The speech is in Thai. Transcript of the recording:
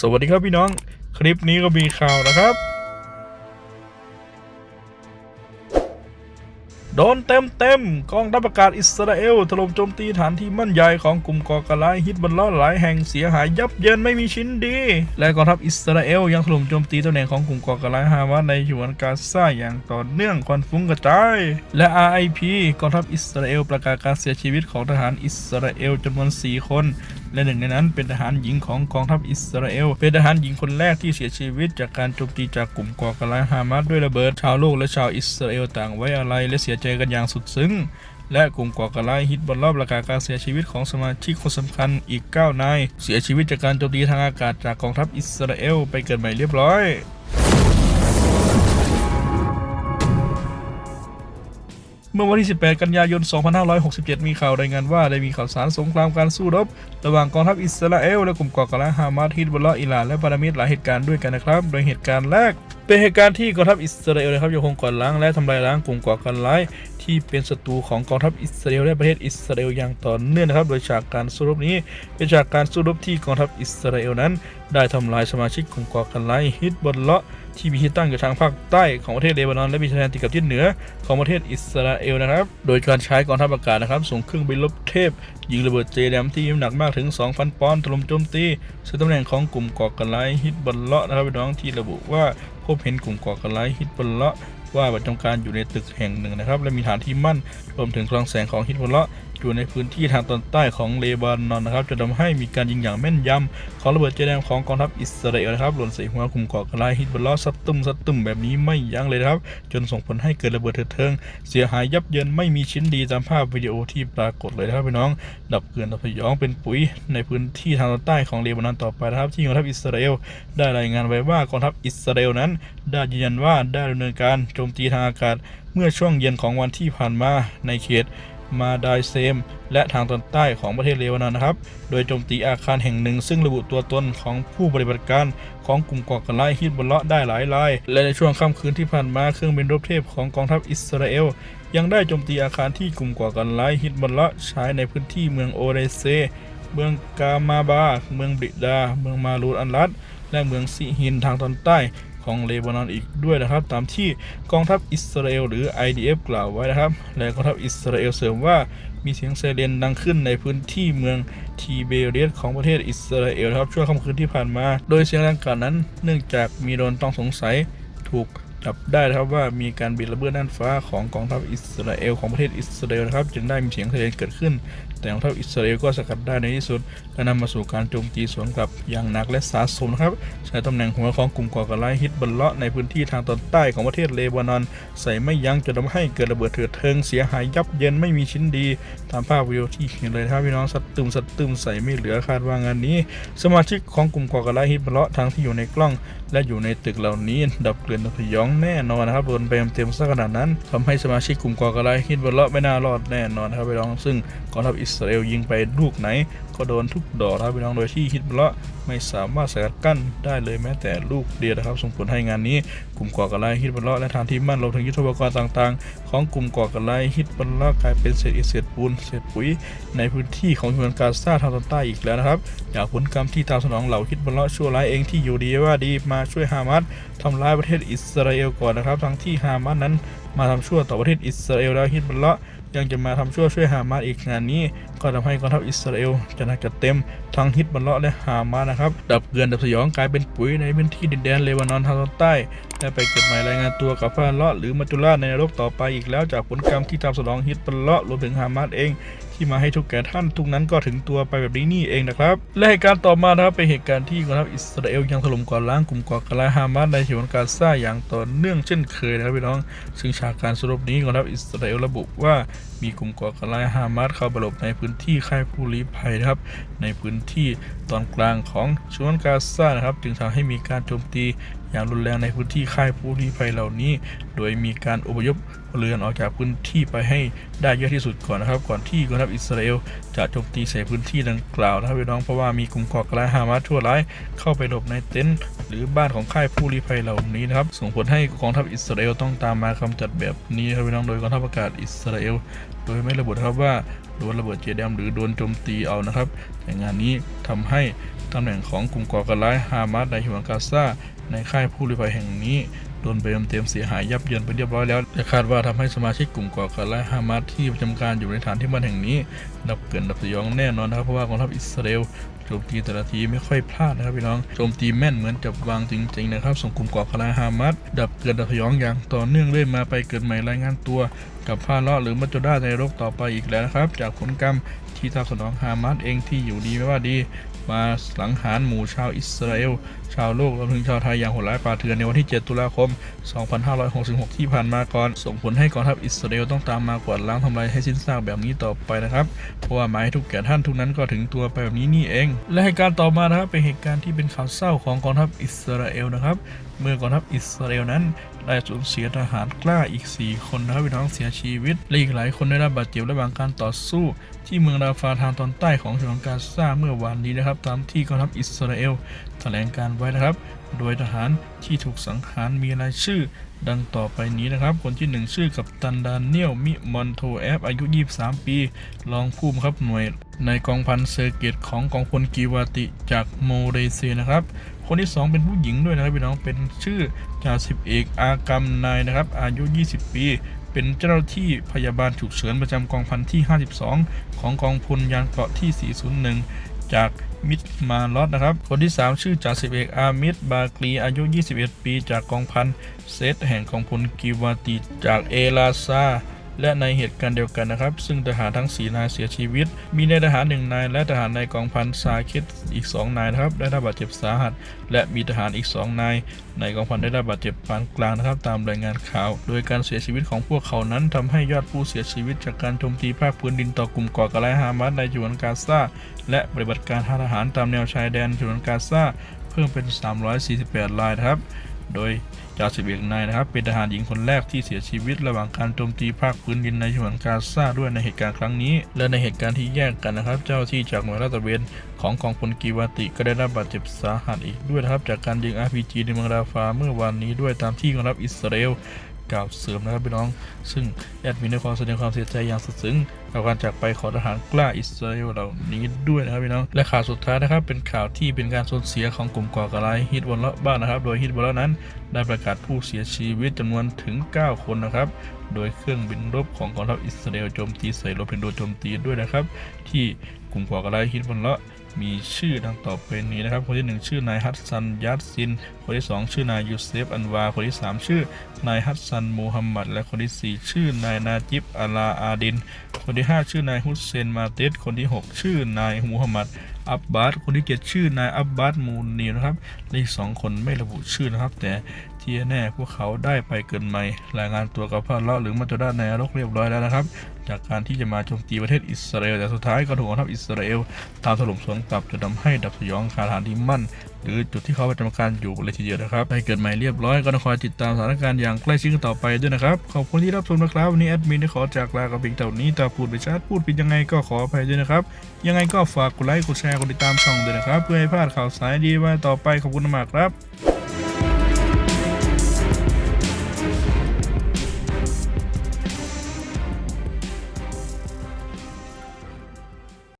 สวัสดีครับพี่น้อง คลิปนี้ก็มีข่าวนะครับ โดนเต็มเต็มกองทัพอากาศอิสราเอลถล่มโจมตีฐานที่มั่นใหญ่ของกลุ่มก่อการร้ายฮิตบันลลอหลายแห่งเสียหายยับเยินไม่มีชิ้นดี และกองทัพอิสราเอลยังถล่มโจมตีตำแหน่งของกลุ่มก่อการร้ายฮามาสในฉนวนกาซาอย่างต่อเนื่องควันฟุ้งกระจาย และ RIP กองทัพอิสราเอลประกาศการเสียชีวิตของทหารอิสราเอลจำนวน 4 คน และหนึ่งในนั้นเป็นทหารหญิงของกองทัพอิสราเอล เป็นทหารหญิงคนแรกที่เสียชีวิตจากการโจมตีจากกลุ่มก่อการร้ายฮามาสด้วยระเบิด ชาวโลกและชาวอิสราเอลต่างไว้อาลัยและเสียใจกันอย่างสุดซึ้งและกลุ่มก่อการร้ายฮิตบอลรอบประกาศการเสียชีวิตของสมาชิกคนสำคัญอีก 9 นาย เสียชีวิตจากการโจมตีทางอากาศจากกองทัพอิสราเอล ไปเกิดใหม่เรียบร้อย เมื่อวันที่ 18 กันยายน 2567 มีข่าวรายงานว่าได้มีข่าวสารสงครามการสู้รบ ระหว่างกองทัพอิสราเอลและกลุ่มก่อการร้ายฮามาสฮิตบอลลออิหร่านและปารามิดหลายเหตุการณ์ด้วยกันนะครับ โดยเหตุการณ์แรกเป็นเหตุการณ์ที่กองทัพอิสราเอลนะครับยังคงก่อล้างและทำลายล้างกลุ่มก่อการร้ายที่เป็นศัตรูของกองทัพอิสราเอลและประเทศอิสราเอลอย่างต่อเนื่องนะครับ โดยฉากการสู้รบนี้เป็นฉากการสู้รบที่กองทัพอิสราเอลนั้น ได้ทำลายสมาชิกกลุ่มก่อการร้ายฮิตบอลเลาะที่มีที่ตั้งอยู่ทางภาคใต้ของประเทศเลบานอนและมีชายแดนติดกับทิศเหนือของประเทศอิสราเอลนะครับ โดยการใช้กองทัพอากาศนะครับส่งเครื่องบินรบเทพ ยิงระเบิดเจแดมที่มีน้ำหนักมากถึง 2,000 ปอนด์ถล่มโจมตีซึ่งตำแหน่งของกลุ่มก่อการร้ายฮิตบอลเลาะนะครับพี่น้องที่ระบุว่า พบเห็นกลุ่มก่อการร้ายฮิตบอลเละ ว่าประจำการอยู่ในตึกแห่งหนึ่งนะครับ และมีฐานที่มั่นรวมถึงคลังแสงของฮิตบอลลาะอยู่ในพื้นที่ทางตอนใต้ของเลบานอนนะครับจะทำให้มีการยิงอย่างแม่นยำของระเบิดเจแดมของกองทัพอิสราเอลนะครับหล่นใส่หัวกลุ่มก่อการร้ายฮิตบอลลาะซัดตุ้มซัดตุ้มแบบนี้ไม่ยั้งเลยครับ จนส่งผลให้เกิดระเบิดเถิดเทิง เสียหายยับเยินไม่มีชิ้นดีตามภาพวิดีโอที่ปรากฏเลยนะครับพี่น้อง ดับเกลื่อนดับพยองเป็นปุ๋ยในพื้นที่ทางตอนใต้ของเลบานอนต่อไปนะครับ ที่กองทัพอิสราเอลได้รายงานไว้ว่ากองทัพอิสราเอลนั้น ได้ยืนยันว่าได้ดำเนินการโจมตีทางอากาศ เมื่อช่วงเย็นของวันที่ผ่านมาในเขตมาดายเซม และทางตอนใต้ของประเทศเลบานอนนะครับ โดยโจมตีอาคารแห่งหนึ่ง ซึ่งระบุตัวตนของผู้ปฏิบัติการของกลุ่มก่อการร้ายฮิตบอลเลาะได้หลายราย และในช่วงค่ำคืนที่ผ่านมาเครื่องบินรบเทพของกองทัพอิสราเอล ยังได้โจมตีอาคารที่กลุ่มก่อการร้ายฮิตบอลเลาะใช้ในพื้นที่เมืองโอเรเซ เมืองกามาบา เมืองบริดา เมืองมารูดอันรัดและเมืองซิฮินทางตอนใต้ ของเลบานอนอีกด้วยนะครับ ตามที่กองทัพอิสราเอลหรือ IDF กล่าวไว้นะครับ และกองทัพอิสราเอลเสริมว่ามีเสียงไซเรนดังขึ้นในพื้นที่เมืองทีเบเรียสของประเทศอิสราเอลครับช่วงค่ำคืนที่ผ่านมา โดยเสียงดังกล่าวนั้น เนื่องจากมีโดนต้องสงสัยถูก จับได้ครับว่ามีการบินระเบิดด้านฟ้าของกองทัพอิสราเอลของประเทศอิสราเอลนะครับจึงได้มีเสียงทะเลนเกิดขึ้น แต่กองทัพอิสราเอลก็สกัดได้ในที่สุดและนำมาสู่การโจมตีสวนกลับอย่างหนักและสาสมนะครับใช้ตำแหน่งหัวของกลุ่มก่อการร้ายฮิตบัลเลาะในพื้นที่ทางตอนใต้ของประเทศเลบานอน ใส่ไม่ยั้งจนทำให้เกิดระเบิดเถือดเทิงเสียหายยับเยินไม่มีชิ้นดีตามภาพวิดีโอที่เห็นเลยครับพี่น้องสัตตึมสัตตึมใส่ไม่เหลือคาดว่างานนี้ สมาชิกของกลุ่มก่อการร้ายฮิตบัลเลาะทั้งที่อยู่ในกล้อง และอยู่ในตึกเหล่านี้ดับเกลื่อนดับพยองแน่นอนนะครับโดนไปเต็มๆซะขนาดนั้นทำให้สมาชิกกลุ่มก่อการร้ายคิดว่าเลาะไม่น่ารอดแน่นอนครับพี่น้องซึ่งกองทัพอิสราเอลยิงไปลูกไหน ก็โดนทุกดอกครับพี่น้องโดยที่ฮิตบัลเลาะไม่สามารถสกัดกั้นได้เลยแม้แต่ลูกเดียวนะครับ ส่งผลให้งานนี้กลุ่มก่อการร้ายฮิตบัลเลาะและฐานที่มั่นรวมถึงยุทธปกรณ์ต่างๆ ของกลุ่มก่อการร้ายฮิตบัลเลาะกลายเป็นเศษอิฐเศษปูนเศษปุ๋ย ในพื้นที่ของชนวนกาซาทางตอนใต้อีกแล้วนะครับ จากผลกรรมที่ตามสนองเหล่าฮิตบัลเลาะชั่วร้ายเองที่อยู่ดีว่าดีมาช่วยฮามาสทำร้ายประเทศอิสราเอลก่อนนะครับ ทั้งที่ฮามาสนั้นมาทำชั่วต่อประเทศอิสราเอลแล้วฮิตบัลเลาะ ยังจะมาทำชั่วช่วยฮามาสอีกงานนี้ ก็ทำให้กองทัพอิสราเอลจะนักจัดเต็มทั้งฮิตบัลเลาะและฮามาสนะครับดับเกลือนดับสยองกลายเป็นปุ๋ยในพื้นที่ดินแดนเลบานอนทางตอนใต้และไปเกิดใหม่รายงานตัวกับฟาเลาะหรือมัจจุราชในนรกต่อไปอีกแล้วจากผลกรรมที่ตามสนองฮิตบัลเลาะรวมถึงฮามาสเอง ที่มาให้ทุกแก่ท่านทุกนั้นก็ถึงตัวไปแบบนี้นี่เองนะครับ และเหตุการณ์ต่อมานะครับเป็นเหตุการณ์ที่กองทัพอิสราเอลยังถล่มก่อล้างกลุ่มก่อการร้ายฮามาสในฉนวนกาซาอย่างต่อเนื่องเช่นเคยนะครับพี่น้อง ซึ่งฉากการสรุปนี้กองทัพอิสราเอลระบุว่ามีกลุ่มก่อการร้ายฮามาสเข้าไปหลบในพื้นที่ค่ายผู้ลี้ภัยนะครับ ในพื้นที่ตอนกลางของฉนวนกาซานะครับ จึงทำให้มีการโจมตี อย่างรุนแรงในพื้นที่ค่ายผู้ลี้ภัยเหล่านี้ โดยมีการอพยพเรือนออกจากพื้นที่ไปให้ได้เยอะที่สุดก่อนนะครับ ก่อนที่กองทัพอิสราเอลจะโจมตีใส่พื้นที่ดังกล่าวนะครับพี่น้องเพราะว่ามีกลุ่มก่อการร้ายฮามาสทั่วร้ายเข้าไปหลบในเต็นท์หรือบ้านของค่ายผู้ลี้ภัยเหล่านี้นะครับส่งผลให้กองทัพอิสราเอลต้องตามมากำจัดแบบนี้ครับพี่น้องโดยกองทัพอากาศอิสราเอล โดยไม่ระบุครับว่า โดนระเบิดเจดมหรือโดนโจมตีเอานะครับ แต่งานนี้ทำให้ตำแหน่งของกลุ่มก่อการร้ายฮามาสในฉนวนกาซาในค่ายผู้ลี้ภัยแห่งนี้ โดนไปเต็มๆเสียหายยับเยินไปเรียบร้อยแล้วและคาดว่าทำให้สมาชิกกลุ่มก่อการร้ายฮามาสที่ประจำการอยู่ในฐานที่มันแห่งนี้ดับเกินดับสยองแน่นอนนะครับเพราะว่ากองทัพอิสราเอลโจมตีแต่ละทีไม่ค่อยพลาดนะครับพี่น้องโจมตีแม่นเหมือนจับวางจริงๆนะครับส่งกลุ่มก่อการร้ายฮามาสดับเกินดับสยองอย่างต่อเนื่องเรื่อยมาไปเกิดใหม่รายงานตัวกับพาเลาะหรือมัจจุราชในโลกต่อไปอีกแล้วนะครับ จากผลกรรม ที่ตามสนองฮามาสเองที่อยู่ดีไม่ว่าดี มาสังหารหมู่ชาวอิสราเอล ชาวโลกรวมถึงชาวไทยอย่างโหดร้ายป่าเถื่อนในวันที่ 7 ตุลาคม 2566 ที่ผ่านมาก่อน ส่งผลให้กองทัพอิสราเอลต้องตามมากวาดล้างทำลายให้สิ้นซากแบบนี้ต่อไปนะครับ เพราะว่าหมายทุกแก่ท่านทุกนั้นก็ถึงตัวไปแบบนี้นี่เอง และเหตุการณ์ต่อมานะครับเป็นเหตุการณ์ที่เป็นข่าวเศร้าของกองทัพอิสราเอลนะครับเมื่อกองทัพอิสราเอลนั้น ได้สูญเสียทหารกล้าอีก 4 คนนะครับพี่น้องเสียชีวิต และอีกหลายคนได้รับบาดเจ็บระหว่างการต่อสู้ ที่เมืองราฟาทางตอนใต้ของฉนวนกาซาเมื่อวานนี้นะครับ ตามที่กองทัพอิสราเอลแถลงการไว้นะครับ โดยทหารที่ถูกสังหารมีรายชื่อ ดังต่อไปนี้นะครับ คนที่ 1 ชื่อกับตันดานเนียลมิมอนโทแอฟอายุ 23 ปี รองผู้บังคับหน่วย ในกองพันเซอร์เกตของกองพลกีวาติจากโมเรเซียนะครับ คนที่ 2 เป็นผู้หญิงด้วยนะครับพี่น้องเป็นชื่อจ่าสิบเอกอากัมนายนะครับ อายุ 20 ปี เป็นเจ้าหน้าที่พยาบาลฉุกเฉินประจำกองพันที่ 52 ของกองพลยานเกราะที่ 401 จาก มิดมาลอดนะครับ คนที่ 3 ชื่อจ่าสิบเอกอามิดบากรีอายุ 21 ปี จากกองพันเซตแห่งกองพลกิวาติจากเอลาซา และในเหตุการณ์เดียวกันนะครับ ซึ่งทหารทั้ง4นายเสียชีวิต มีนายทหาร1นายและทหารในกองพันซาคิดอีก 2 นายนะครับได้รับบาดเจ็บสาหัส และมีทหารอีก 2 นาย ในกองพันได้รับบาดเจ็บปานกลางนะครับ ตามรายงานข่าว โดยการเสียชีวิตของพวกเขานั้นทำให้ยอดผู้เสียชีวิต จากการโจมตีภาคพื้นดินต่อกลุ่มก่อการร้ายฮามาสในฉนวนกาซาและปฏิบัติการทางทหารตามแนวชายแดนฉนวนกาซาเพิ่มเป็น 348รายครับ โดย จาสิบเอกนายนะครับ เป็นทหารหญิงคนแรกที่เสียชีวิตระหว่างการโจมตีภาคพื้นดินในฉนวนกาซาด้วยในเหตุการณ์ครั้งนี้ และในเหตุการณ์ที่แยกกันนะครับ เจ้าที่จากหน่วยลาดตระเวนของกองพลกีวาติก็ได้รับบาดเจ็บสาหัสอีกด้วยนะครับ จากการยิง RPG ในเมืองราฟาเมื่อวานนี้ด้วยตามที่กองทัพอิสราเอล กล่าวเสริมนะครับพี่น้อง ซึ่งแอดมินในความแสดงความเสียใจอย่างสุดซึ้งกับการจากไปของทหารกล้าอิสราเอลเหล่านี้ด้วยนะครับพี่น้องและข่าวสุดท้ายนะครับ เป็นข่าวที่เป็นการสูญเสียของกลุ่มก่อการร้ายฮิตบอลเลาะบ้านนะครับ โดยฮิตบอลเลาะนั้น ได้ประกาศผู้เสียชีวิตจำนวนถึง 9 คนนะครับ โดยเครื่องบินรบของกองทัพอิสราเอลโจมตีใส่รถเป็นโดโจมตีด้วยนะครับ ที่กลุ่มก่อการร้ายฮิตบอลเลาะ มีชื่อดังต่อไปนี้นะครับ คนที่หนึ่งชื่อนายฮัตซันยัดซิน คนที่สองชื่อนายยูเซฟอันวา คนที่สามชื่อนายฮัตซันมูฮัมหมัด และคนที่สี่ชื่อนายนาจิบอาลาอาดิน คนที่ห้าชื่อนายฮุสเซนมาเตสคนที่หกชื่อนายมูฮัมหมัดอับบาสคนที่เจ็ดชื่อนายอับบาสมูนีนะครับและอีกสองคนไม่ระบุชื่อนะครับ แต่ที่แน่พวกเขาได้ไปเกินใหม่รายงานตัวกับพระเลาะหรือมัจจุราชในนรกเรียบร้อยแล้วนะครับ จากการที่จะมาโจมตีประเทศอิสราเอลแต่สุดท้ายก็ถูกกองทัพอิสราเอลตามถล่มสวนกลับจนทำให้ดับสยองคาฐานที่มั่น หรือจุดที่เขาประจำการอยู่เลยทีเดียวนะครับได้เกิดใหม่เรียบร้อยก็ต้องคอยติดตามสถานการณ์อย่างใกล้ชิดกันต่อไปด้วยนะครับขอบคุณที่รับชมนะครับวันนี้แอดมินได้ขอจากลากับเพียงเท่านี้ถ้าพูดไปชัดพูดผิดยังไงก็ขออภัยด้วยนะครับยังไงก็ฝากกดไลค์กดแชร์กดติดตามช่องด้วยนะครับ เพื่อให้พลาดข่าวสารดีๆมาต่อไปขอบคุณมากครับ